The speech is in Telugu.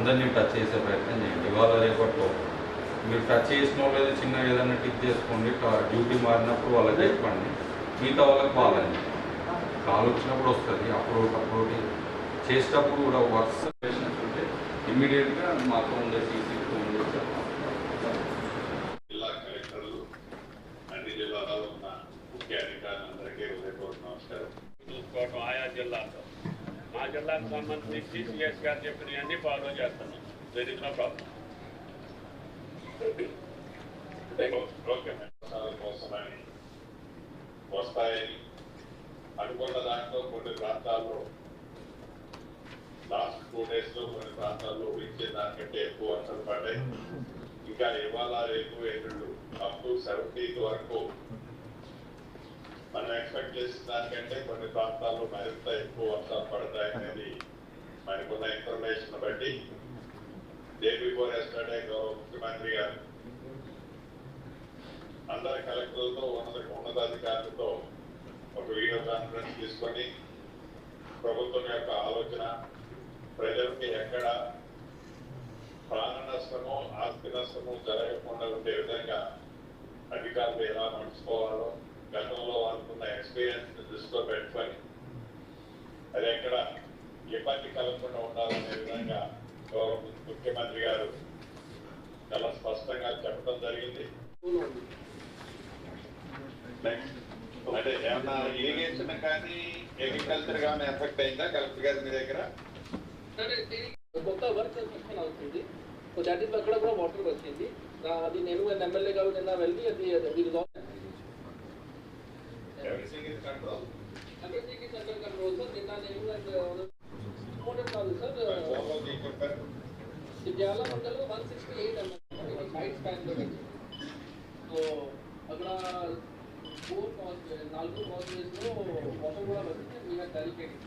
అందరినీ టచ్ చేసే ప్రయత్నం చేయండి. ఇవాళ రేపట్లో మీరు టచ్ చేసిన వాళ్ళు చిన్న ఏదైనా టిక్ చేసుకోండి డ్యూటీ మారినప్పుడు వాళ్ళకి చెప్పండి. మిగతా వాళ్ళకి వాళ్ళని కాల్ వచ్చినప్పుడు వస్తుంది అప్పుడు అప్పుడు చేసేటప్పుడు కూడా వర్క్స్ చేసినట్టుంటే ఇమ్మీడియట్గా మాతో ఉండే సీసీ ఫోన్ జిల్లా కలెక్టర్లు అన్ని జిల్లాలో ఉన్న ముఖ్య అధికారులందరికీ హృదయపూర్వక నమస్కారం. చూసుకోవటం ఆయా జిల్లాలో మా జిల్లాకు సంబంధించి సిఎస్ గారు చెప్పిన అన్ని ఫాలో చేస్తున్నాం దర్ ఇస్ నో ప్రాబ్లం వస్తాయని అనుకున్న దాంట్లో కొన్ని ప్రాంతాల్లో లాస్ట్ టూ డేస్లో కొన్ని ప్రాంతాల్లో ఇచ్చే దానికంటే ఎక్కువ వర్షాలు పడ్డాయి. ఇంకా ఇవాళ రేపు ఎల్లుండు అప్ టు సెవెంటీన్త్ వరకు మనం ఎక్స్పెక్ట్ చేసిన దానికంటే కొన్ని ప్రాంతాల్లో మరింత ఎక్కువ డే గౌరవ ముఖ్యమంత్రి గారు. అందరి కలెక్టర్లతో ఉన్నత ఉన్నతాధికారులతో ఒక వీడియో కాన్ఫరెన్స్ తీసుకొని ప్రభుత్వం యొక్క ఆలోచన ప్రజలకి ఎక్కడ ప్రాణ నష్టము ఆస్తి నష్టము జరగకుండా ఉండే విధంగా అధికారులు ఎలా నడుచుకోవాలో గతంలో వాళ్ళకున్న ఎక్స్పీరియన్స్ దృష్టిలో పెట్టుకొని అది ఎక్కడ ఇబ్బంది కలగకుండా ఉండాలనే విధంగా ముఖ్యమంత్రి గారు చాలా స్పష్టంగా చెప్పడం జరిగింది. అంటే ఏమన్నా ఇరిగేషన్ కానీ అగ్రికల్చర్ కానీ ఎఫెక్ట్ అయిందా కలెక్టర్ గారి మీ దగ్గర? కొత్త వర్క్ కన్స్ట్రక్షన్ అవుతుంది. దట్ అక్కడ కూడా వాటర్ వచ్చింది. అది నేను ఎమ్మెల్యే గారు నిన్న వెళ్ళి అది అది resolve everything is control everything is under control sir నిన్న నేను ఫోన్లో మీకు చెప్పారు విద్యాల మండలం one sixty eight ML side span లో ఉంది. సో అక్కడ ఫోర్ కాన్స్ నాలుగు కాన్సెస్ లో వాటర్ కూడా వచ్చింది మీ డెలికేట్